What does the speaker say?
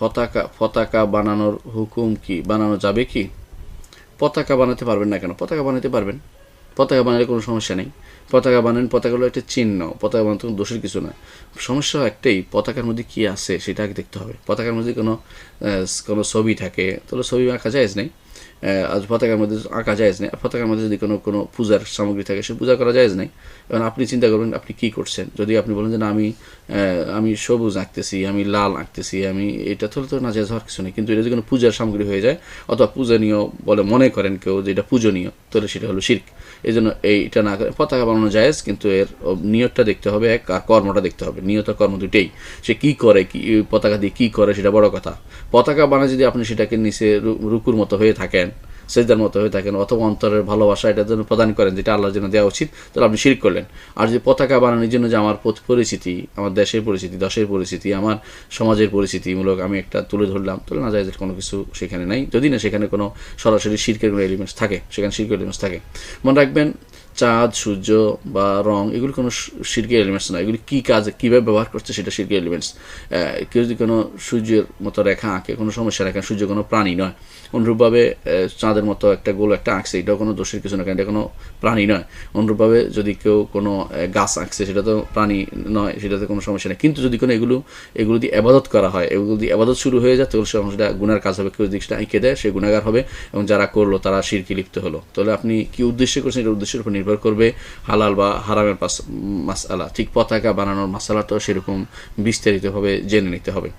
পতাকা পতাকা বানানোর হুকুম কি? বানানো যাবে কি? পতাকা বানাতে পারবেন না কেন? পতাকা বানাতে পারবেন। পতাকা বানালে কোনো সমস্যা নেই। পতাকা বানান, পতাকা হলো একটা চিহ্ন। পতাকা বানাতে কোনো দোষের কিছু না। সমস্যা একটাই, পতাকার মধ্যে কি আছে সেটা আগে দেখতে হবে। পতাকার মধ্যে কোনো কোনো ছবি থাকে, তাহলে ছবি আঁকা যায় নেই। আজ পতাকার মধ্যে আঁকা যায় নেই। পতাকার মধ্যে যদি কোনো কোনো পূজার সামগ্রী থাকে সে পূজা করা যায় নেই। এখন আপনি চিন্তা করবেন, আপনি কি করছেন? যদি আপনি বলেন যে না, আমি আমি সবুজ আঁকতেছি, আমি লাল আঁকতেছি, আমি এটা তো না যায় হওয়ার কিছু নেই। কিন্তু এটা যদি কোনো পূজার সামগ্রী হয়ে যায়, অথবা পূজনীয় বলে মনে করেন কেউ যে এটা পূজনীয়, তাহলে সেটা হলো শির্ক। এই জন্য এইটা না করে পতাকা বানানো জায়েজ, কিন্তু এর নিয়তটা দেখতে হবে এক, আর কর্মটা দেখতে হবে। নিয়ত কর্ম দুটেই সে কি করে, কি পতাকা দিয়ে কি করে, সেটা বড় কথা। পতাকা বানায় যদি আপনি সেটাকে নিচে রুকুর মতো হয়ে থাকেন সেজদার মতো হয়ে থাকেন অথবা অন্তরের ভালোবাসা এটার জন্য প্রদান করেন, যেটা আল্লাহর জন্য দেওয়া উচিত, তাহলে আপনি শির করলেন। আর যদি পতাকা বানানোর জন্য যে আমার পথ- পরিচিতি, আমার দেশের পরিচিতি, দশের পরিস্থিতি আমার সমাজের পরিস্থিতিমূলক আমি একটা তুলে ধরলাম, তাহলে না যায় কোনো কিছু সেখানে নাই। যদি না সেখানে কোনো সরাসরি শিরকের কোনো এলিমেন্টস থাকে, সেখানে শিরকের এলিমেন্টস থাকে। মনে রাখবেন চাঁদ, সূর্য বা রং, এগুলি কোনো শিরকের এলিমেন্টস না। এগুলি কী কাজে, কীভাবে ব্যবহার করছে সেটা শিরকের এলিমেন্টস কেউ যদি কোনো সূর্যের মতো রেখা আঁকে, কোনো সমস্যা রাখেন সূর্য কোনো প্রাণী নয়। অনুরূপভাবে চাঁদের মতো একটা গোল একটা আঁকছে, এটাও কোনো দোষের কিছু না, কারণ এটা কোনো প্রাণী নয়। অনুরূপভাবে যদি কেউ কোনো গাছ আঁকছে, সেটা তো প্রাণী নয়, সেটাতে কোনো সমস্যা নেই। কিন্তু যদি কোনো এগুলো এগুলো দিয়ে আবাদত করা হয়, এগুলো দিয়ে আবাদত শুরু হয়ে যায় তাহলে সেটা গুনার কাজ হবে। কেউ যদি সেটা এঁকে দেয়, সে গুণাগার হবে এবং যারা করল, তারা শিরকি লিপ্ত হলো। তাহলে আপনি কি উদ্দেশ্যে করছেন? এটার উদ্দেশ্যের উপর নির্ভর করবে হালাল বা হারামের মাসালা। ঠিক পতাকা বানানোর মাসালাটাও সেরকম বিস্তারিতভাবে জেনে নিতে হবে।